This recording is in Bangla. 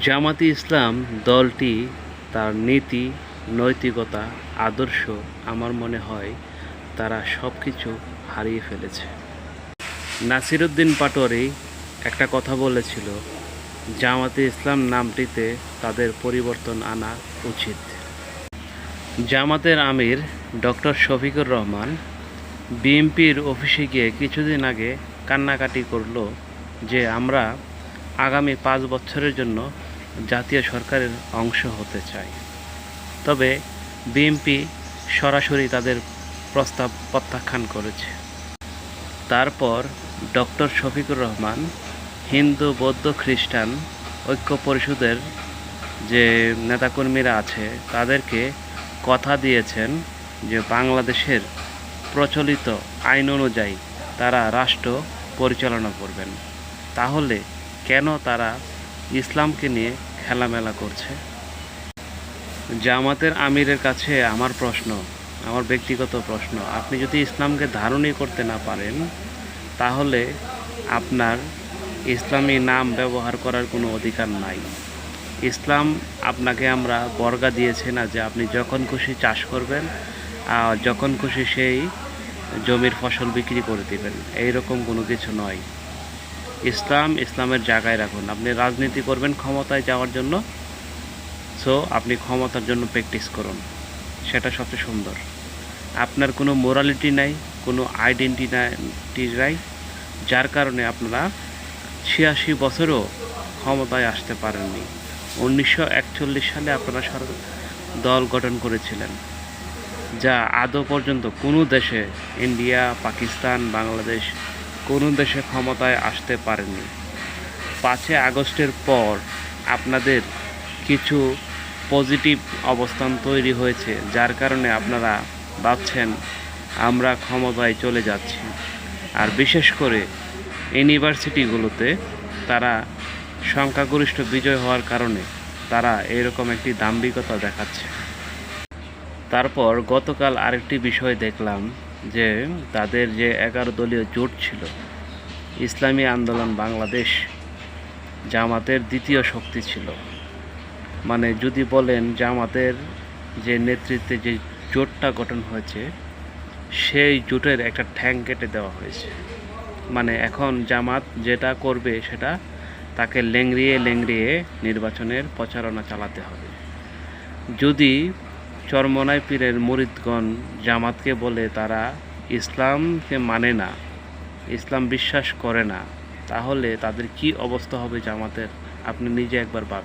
জামাতি ইসলাম দলটি তার নীতি, নৈতিকতা, আদর্শ আমার মনে হয় তারা সব কিছু হারিয়ে ফেলেছে। নাসিরুদ্দিন পাটোয়ারি একটা কথা বলেছিল, জামাতে ইসলাম নামটিতে তাদের পরিবর্তন আনা উচিত। জামাতের আমির ডক্টর শফিকুর রহমান বিএনপির অফিসে গিয়ে কিছুদিন আগে কান্নাকাটি করল যে, আমরা আগামী পাঁচ বছরের জন্য জাতীয় সরকারের অংশ হতে চায়। তবে বিএনপি সরাসরি তাদের প্রস্তাব প্রত্যাখ্যান করেছে। তারপর ডক্টর শফিকুর রহমান হিন্দু, বৌদ্ধ, খ্রিস্টান ঐক্য পরিষদের যে নেতাকর্মীরা আছে, তাদেরকে কথা দিয়েছেন যে বাংলাদেশের প্রচলিত আইন অনুযায়ী তারা রাষ্ট্র পরিচালনা করবেন। তাহলে কেন তারা ইসলামকে নিয়ে খেলামেলা করছে। জামাতের আমিরের কাছে আমার প্রশ্ন, আমার ব্যক্তিগত প্রশ্ন, আপনি যদি ইসলামকে ধারণই করতে না পারেন, তাহলে আপনার ইসলামী নাম ব্যবহার করার কোনো অধিকার নাই। ইসলাম আপনাকে আমরা বর্গা দিয়েছে না যে আপনি যখন খুশি চাষ করবেন আর যখন খুশি সেই জমির ফসল বিক্রি করে দিবেন। এইরকম কোনো কিছু নয়। ইসলাম, ইসলামের জায়গায় রাখুন। আপনি রাজনীতি করবেন ক্ষমতায় যাওয়ার জন্য। সো আপনি ক্ষমতার জন্য প্র্যাকটিস করুন। সেটা সবচেয়ে সুন্দর। আপনার কোনো মোরালিটি নাই, কোনো আইডেন্টিটি নাই, যার কারণে আপনারা ছিয়াশি বছরও ক্ষমতায় আসতে পারেননি। উনিশশো একচল্লিশ সালে আপনারা সর দল গঠন করেছিলেন, যা আদৌ পর্যন্ত কোনো দেশে, ইন্ডিয়া, পাকিস্তান, বাংলাদেশ কোনো দেশে ক্ষমতায় আসতে পারেনি পাঁচই আগস্টের পর আপনাদের কিছু পজিটিভ অবস্থান তৈরি হয়েছে, যার কারণে আপনারা ভাবছেন আমরা ক্ষমতায় চলে যাচ্ছি। আর বিশেষ করে ইউনিভার্সিটিগুলোতে তারা সংখ্যাগরিষ্ঠ বিজয় হওয়ার কারণে তারা এরকম একটি দাম্ভিকতা দেখাচ্ছে। তারপর গতকাল আরেকটি বিষয় দেখলাম যে তাদের যে এগারো দলীয় জোট ছিল, ইসলামী আন্দোলন বাংলাদেশ জামাতের দ্বিতীয় শক্তি ছিল। মানে যদি বলেন জামাতের যে নেতৃত্বে যে জোটটা গঠন হয়েছে, সেই জোটের একটা ঠ্যাং কেটে দেওয়া হয়েছে। মানে এখন জামাত যেটা করবে সেটা তাকে লেংড়িয়ে লেংড়িয়ে নির্বাচনের প্রচারণা চালাতে হবে। যদি চরমনাই পীরের মরিদগণ জামাতকে বলে তারা ইসলামকে মানে না, ইসলাম বিশ্বাস করে না, তাহলে তাদের কি অবস্থা হবে জামাতের? আপনি নিজে একবার ভাব।